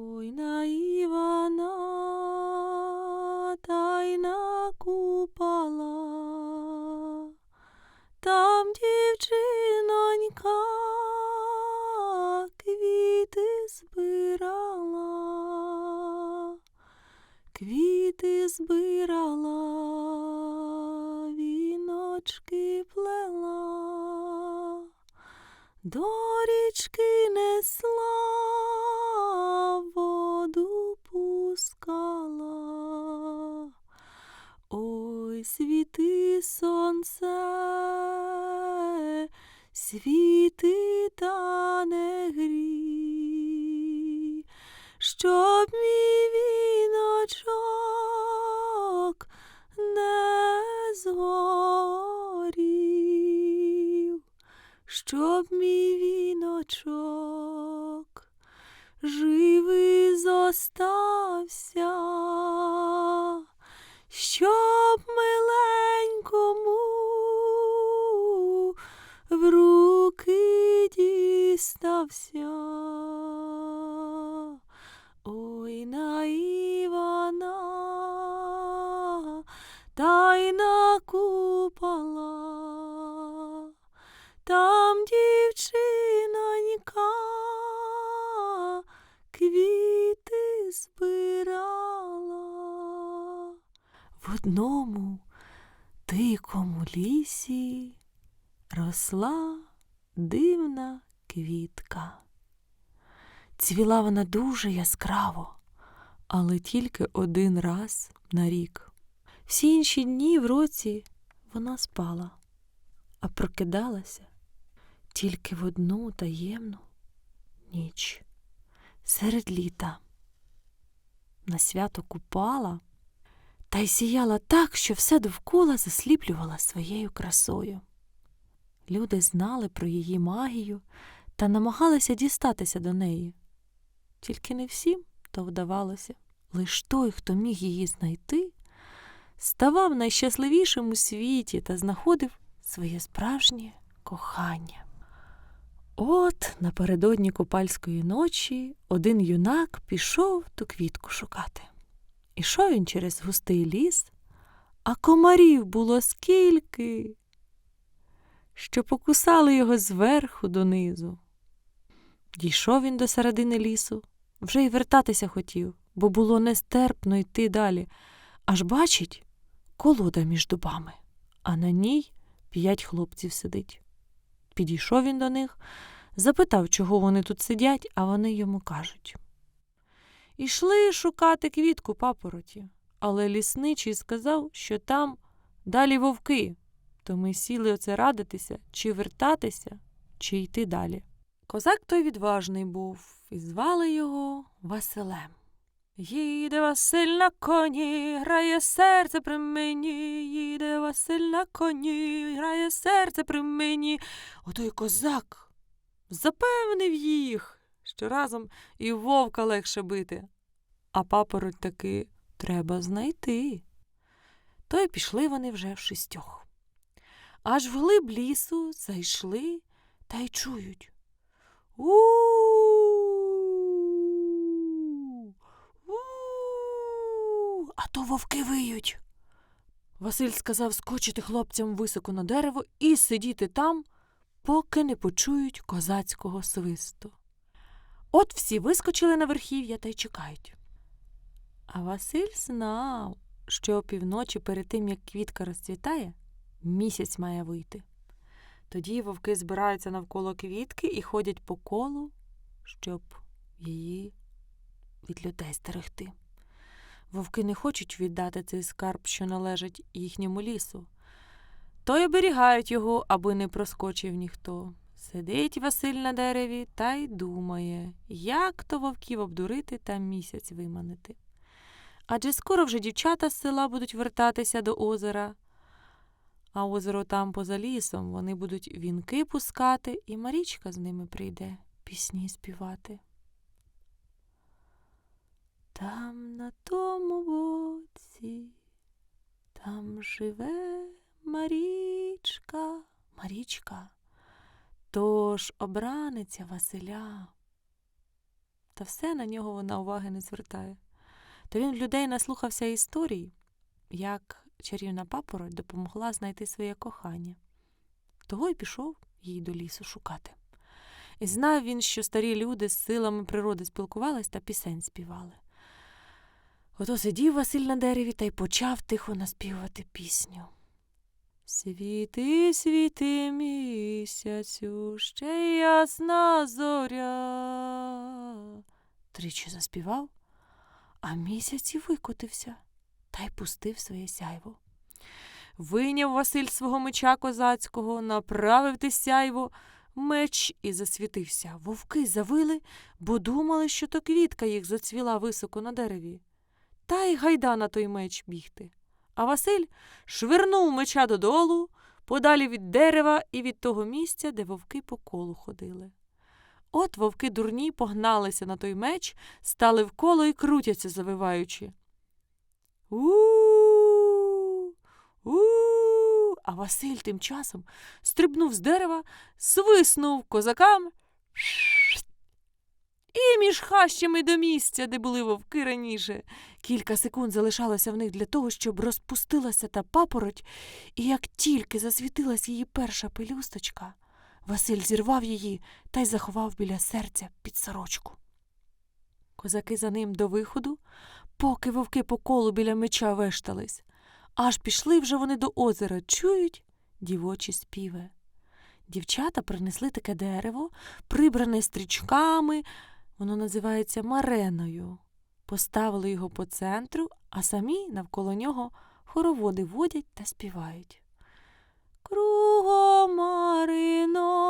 Ой на Івана та й на купала, там дівчинонька квіти збирала, квіти збирала, віночки плела, до Світи сонце, світи та не грій, щоб мій віночок не згорів, щоб мій віночок живий зостався, щоб миленькому в руки дістався. Одному дикому лісі росла дивна квітка. Цвіла вона дуже яскраво, але тільки один раз на рік. Всі інші дні в році вона спала, а прокидалася тільки в одну таємну ніч серед літа. На свято купала та й сіяла так, що все довкола засліплювала своєю красою. Люди знали про її магію та намагалися дістатися до неї. Тільки не всім то вдавалося. Лиш той, хто міг її знайти, ставав найщасливішим у світі та знаходив своє справжнє кохання. От напередодні купальської ночі один юнак пішов ту квітку шукати. Ішов він через густий ліс, а комарів було скільки, що покусали його зверху донизу. Дійшов він до середини лісу, вже й вертатися хотів, бо було нестерпно йти далі. Аж бачить колода між дубами, а на ній п'ять хлопців сидить. Підійшов він до них, запитав, чого вони тут сидять, а вони йому кажуть. Ішли шукати квітку папороті, але лісничий сказав, що там далі вовки, то ми сіли оце радитися, чи вертатися, чи йти далі. Козак той відважний був, і звали його Василем. Їде Василь на коні, грає серце при мені, їде Василь на коні, грає серце при мені. Отой козак запевнив їх, що разом і вовка легше бити. А папороть таки треба знайти. То й пішли вони вже в шістьох. Аж вглиб лісу зайшли та й чують. У. А то вовки виють. Василь сказав скочити хлопцям високо на дерево і сидіти там, поки не почують козацького свисту. От всі вискочили на верхів'я та й чекають. А Василь знав, що опівночі перед тим, як квітка розцвітає, місяць має вийти. Тоді вовки збираються навколо квітки і ходять по колу, щоб її від людей стерегти. Вовки не хочуть віддати цей скарб, що належить їхньому лісу, то й оберігають його, аби не проскочив ніхто. Сидить Василь на дереві та й думає, як то вовків обдурити та місяць виманити. Адже скоро вже дівчата з села будуть вертатися до озера, а озеро там поза лісом вони будуть вінки пускати, і Марічка з ними прийде пісні співати. Там на тому боці, там живе Марічка, Марічка, тож обраниця Василя. та все на нього вона уваги не звертає. То він людей наслухався історій, як чарівна папороть допомогла знайти своє кохання. Того й пішов її до лісу шукати. І знав він, що старі люди з силами природи спілкувались та пісень співали. Ото сидів Василь на дереві та й почав тихо наспівувати пісню. Світи, світи місяцю, ще ясна зоря. Тричі заспівав, а місяць і викотився та й пустив своє сяйво. Вийняв Василь свого меча козацького, направив те сяйво, меч і засвітився. Вовки завили, бо думали, що то квітка їх зацвіла високо на дереві. Та й гайда на той меч бігти. А Василь швирнув меча додолу, подалі від дерева і від того місця, де вовки по колу ходили. От вовки дурні погналися на той меч, стали в коло і крутяться, завиваючи. у у А Василь тим часом стрибнув з дерева, свиснув козакам і між хащами до місця, де були вовки раніше. Кілька секунд залишалося в них для того, щоб розпустилася та папороть, і як тільки засвітилась її перша пелюсточка, Василь зірвав її та й заховав біля серця під сорочку. Козаки за ним до виходу, поки вовки по колу біля меча вештались, аж пішли вже вони до озера, чують дівочі співи. Дівчата принесли таке дерево, прибране стрічками, воно називається мареною. Поставили його по центру, а самі навколо нього хороводи водять та співають. Кругом мариноньки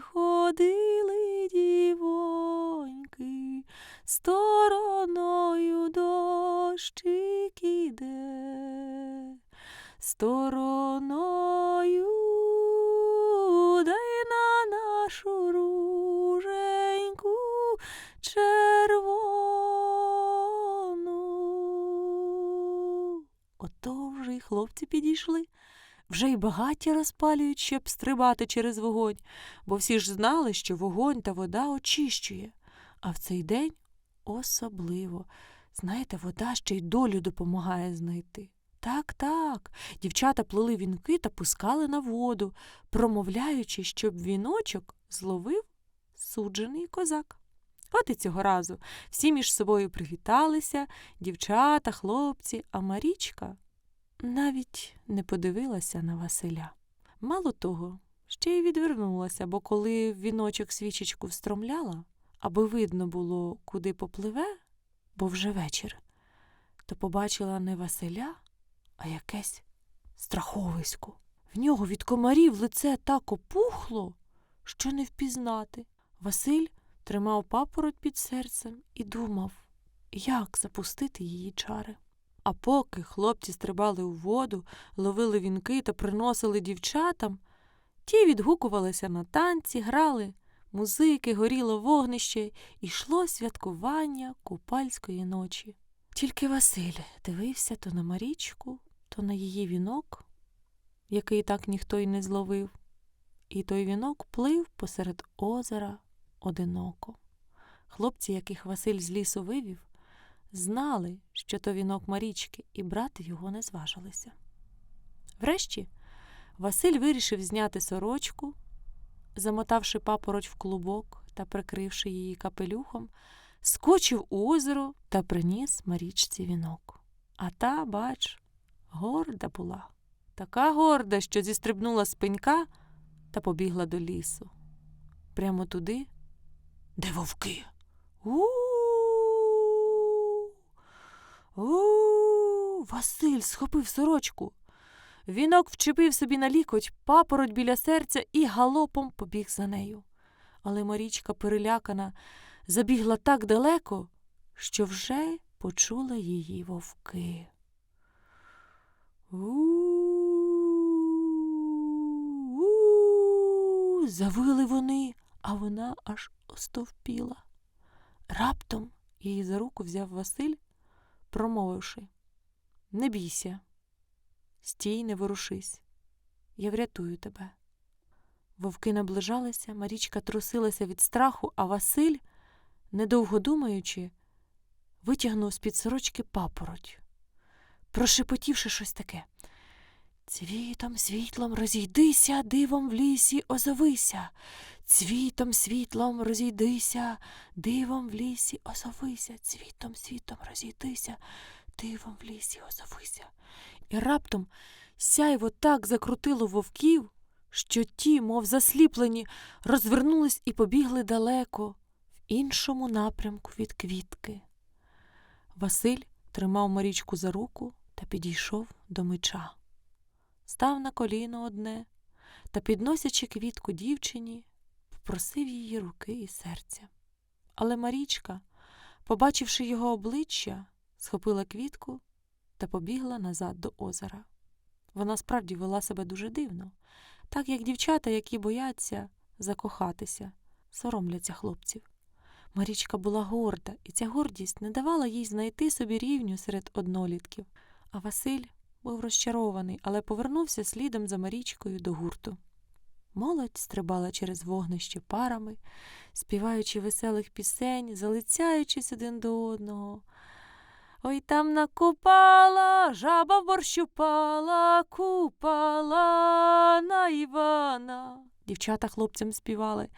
ходили дівоньки, стороною дощик іде, стороною хлопці підійшли. Вже й багаття розпалюють, щоб стрибати через вогонь, бо всі ж знали, що вогонь та вода очищує. А в цей день особливо. Знаєте, вода ще й долю допомагає знайти. Так, так. Дівчата плели вінки та пускали на воду, промовляючи, щоб віночок зловив суджений козак. От і цього разу всі між собою привіталися, дівчата, хлопці, а Марічка навіть не подивилася на Василя. Мало того, ще й відвернулася, бо коли в віночок свічечку встромляла, аби видно було, куди попливе, бо вже вечір, то побачила не Василя, а якесь страховисько. В нього від комарів лице так опухло, що не впізнати. Василь тримав папороть під серцем і думав, як запустити її чари. А поки хлопці стрибали у воду, ловили вінки та приносили дівчатам, ті відгукувалися на танці, грали музики, горіло вогнище, йшло святкування купальської ночі. Тільки Василь дивився то на Марічку, то на її вінок, який так ніхто й не зловив, і той вінок плив посеред озера одиноко. Хлопці, яких Василь з лісу вивів, знали, що то вінок Марічки, і брати його не зважилися. Врешті Василь вирішив зняти сорочку, замотавши папороть в клубок та прикривши її капелюхом, скочив у озеро та приніс Марічці вінок. А та, бач, горда була, така горда, що зістрибнула з пенька та побігла до лісу. Прямо туди, де вовки. У. У. Василь схопив сорочку. Вінок вчепив собі на лікоть, папороть біля серця і галопом побіг за нею. Але Марічка, перелякана, забігла так далеко, що вже почула її вовки. У. Завили вони, а вона аж остовпіла. Раптом її за руку взяв Василь, промовивши Не бійся, стій, не ворушись, я врятую тебе. Вовки наближалися, Марічка трусилася від страху, а Василь недовго думаючи, витягнув з-під сорочки папороть, прошепотівши щось таке. Цвітом світлом розійдися, дивом в лісі озовися. Цвітом світлом розійдися, дивом в лісі озовися, цвітом світом розійдися, дивом в лісі озовися. І раптом сяйво так закрутило вовків, що ті, мов засліплені, розвернулись і побігли далеко, в іншому напрямку від квітки. Василь тримав Марічку за руку та підійшов до меча. Став на коліно одне та, підносячи квітку дівчині, попросив її руки і серця. Але Марічка, побачивши його обличчя, схопила квітку та побігла назад до озера. Вона справді вела себе дуже дивно, так як дівчата, які бояться закохатися, соромляться хлопців. Марічка була горда, і ця гордість не давала їй знайти собі рівню серед однолітків. А Василь був розчарований, але повернувся слідом за Марічкою до гурту. Молодь стрибала через вогнище парами, співаючи веселих пісень, залицяючись один до одного. Ой там накупала, жаба в борщу пала, купала на Івана. Дівчата хлопцям співали.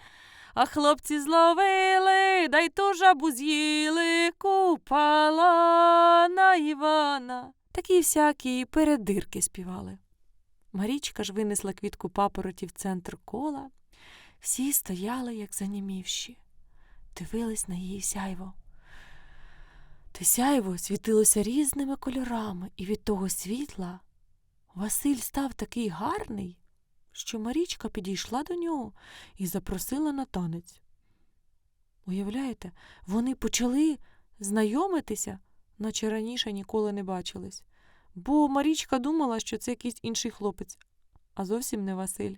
А хлопці зловили, дай ту жабу з'їли, купала на Івана. Такі всякі передирки співали. Марічка ж винесла квітку папороті в центр кола. Всі стояли, як занімівші, дивились на її сяйво. Те сяйво світилося різними кольорами, і від того світла Василь став такий гарний, що Марічка підійшла до нього і запросила на танець. Уявляєте, вони почали знайомитися, наче раніше ніколи не бачились, бо Марічка думала, що це якийсь інший хлопець, а зовсім не Василь.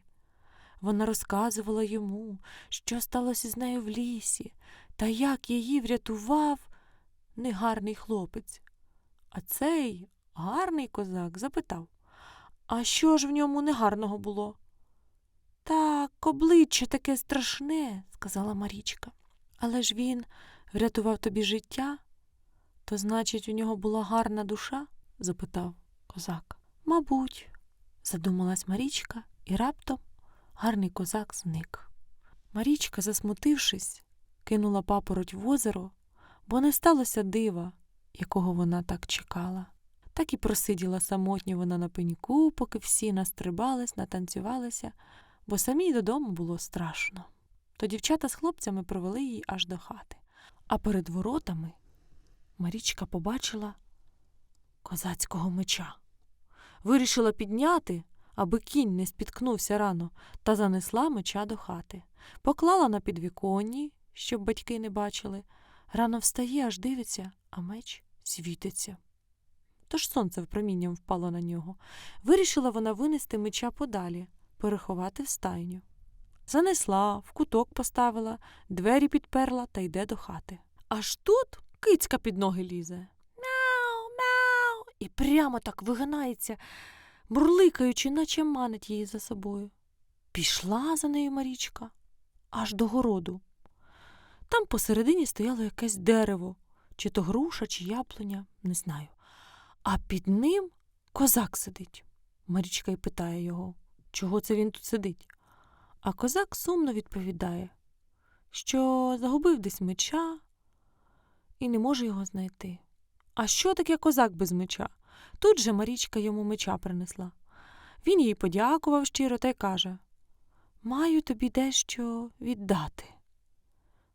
Вона розказувала йому, що сталося з нею в лісі, та як її врятував негарний хлопець. А цей гарний козак запитав, а що ж в ньому негарного було? Так, обличчя таке страшне, сказала Марічка. Але ж він врятував тобі життя, то, значить, у нього була гарна душа? запитав козак. Мабуть, задумалась Марічка, і раптом гарний козак зник. Марічка, засмутившись, кинула папороть в озеро, бо не сталося дива, якого вона так чекала. Так і просиділа самотньо вона на пеньку, поки всі настрибались, натанцювалися, бо самій додому було страшно. То дівчата з хлопцями провели її аж до хати. А перед воротами Марічка побачила козацького меча. Вирішила підняти, аби кінь не спіткнувся рано, та занесла меча до хати. Поклала на підвіконні, щоб батьки не бачили. Рано встає, аж дивиться, а меч світиться. Тож сонце впромінням впало на нього. Вирішила вона винести меча подалі, переховати в стайню. Занесла, в куток поставила, двері підперла та йде до хати. Аж тут кицька під ноги лізе. Мяу, мяу. І прямо так вигинається, бурликаючи, наче манить її за собою. Пішла за нею Марічка аж до городу. Там посередині стояло якесь дерево, чи то груша, чи яблуня, не знаю. А під ним козак сидить. Марічка й питає його, чого це він тут сидить. А козак сумно відповідає, що загубив десь меча і не може його знайти. А що таке козак без меча? Тут же Марічка йому меча принесла. Він їй подякував щиро та й каже Маю тобі дещо віддати.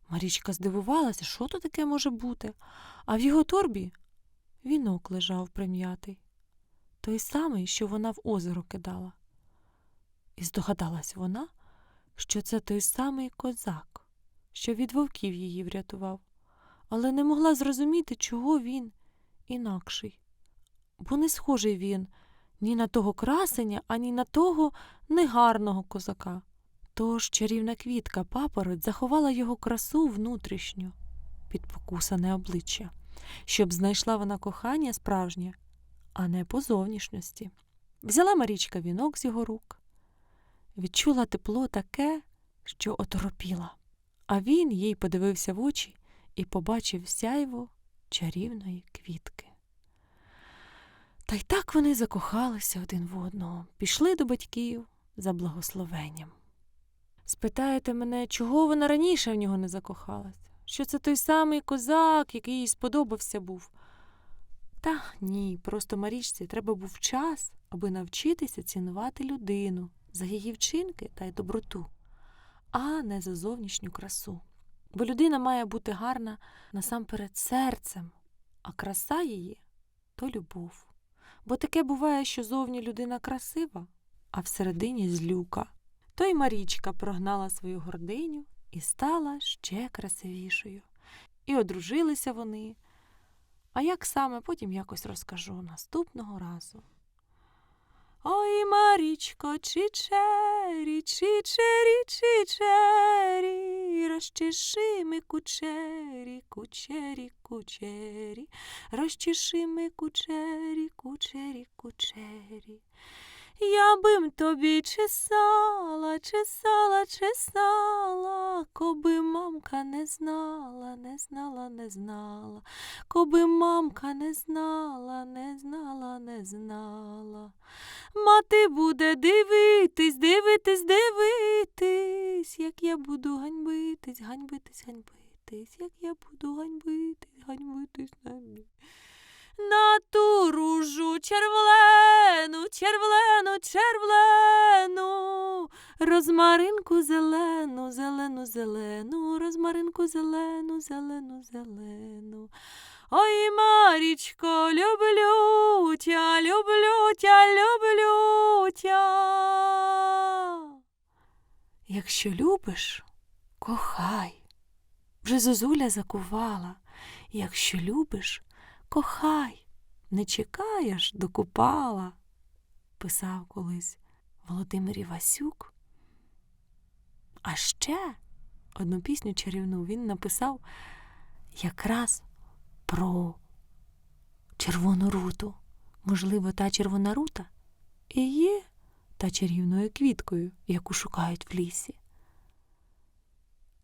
Марічка здивувалася, що то таке може бути, а в його торбі вінок лежав прим'ятий, той самий, що вона в озеро кидала. І здогадалась вона, що це той самий козак, що від вовків її врятував, але не могла зрозуміти, чого він інакший, бо не схожий він ні на того красення, ані на того негарного козака. Тож чарівна квітка папороть заховала його красу внутрішню під покусане обличчя, щоб знайшла вона кохання справжнє, а не по зовнішності. Взяла Марічка вінок з його рук, відчула тепло таке, що оторопіла. А він їй подивився в очі і побачив сяйво чарівної квітки. Та й так вони закохалися один в одного, пішли до батьків за благословенням. Спитаєте мене, чого вона раніше в нього не закохалася? Що це той самий козак, який їй сподобався був? Та ні, просто Марічці треба був час, аби навчитися цінувати людину за її вчинки та й доброту, а не за зовнішню красу. Бо людина має бути гарна насамперед серцем, а краса її то любов. Бо таке буває, що зовні людина красива, а всередині злюка. То й Марічка прогнала свою гординю і стала ще красивішою. І одружилися вони. А як саме потім якось розкажу наступного разу. Ой, Марічко, чичері, чичері, чичері, розчеши ми кучері, кучері, кучері, розчеши ми кучері, кучері, кучері. Я бим тобі чесала, чесала, чесала, коби мамка не знала, не знала, не знала, коби мамка не знала, не знала, не знала. Мати буде дивитись, дивитись, дивитись, як я буду ганьбитись, ганьбитись, ганьбитись, як я буду ганьбитись, ганьбитись на мі. На ту ружу червлену, червлену, червлену, розмаринку зелену, зелену, зелену, розмаринку зелену, зелену, зелену. Ой, Марічко, люблю тя, люблю тя, люблю тя. Якщо любиш, кохай. Вже зозуля закувала. Якщо любиш, кохай, не чекаєш до купала, писав колись Володимир Івасюк. А ще одну пісню чарівну він написав якраз про червону руту. Можливо, та червона рута і є та чарівною квіткою, яку шукають в лісі.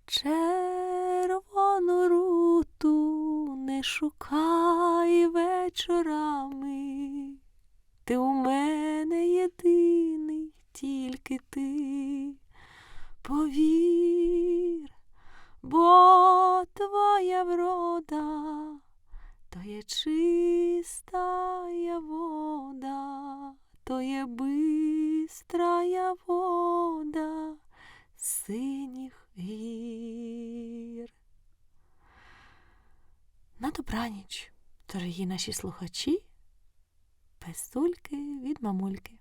Червону руту не шукай вечорами. Ти у мене єдиний, тільки ти. Повір, бо твоя врода, то є чистая вода, то є бистрая вода синіх гір. Добраніч, дорогі наші слухачі, песульки від мамульки.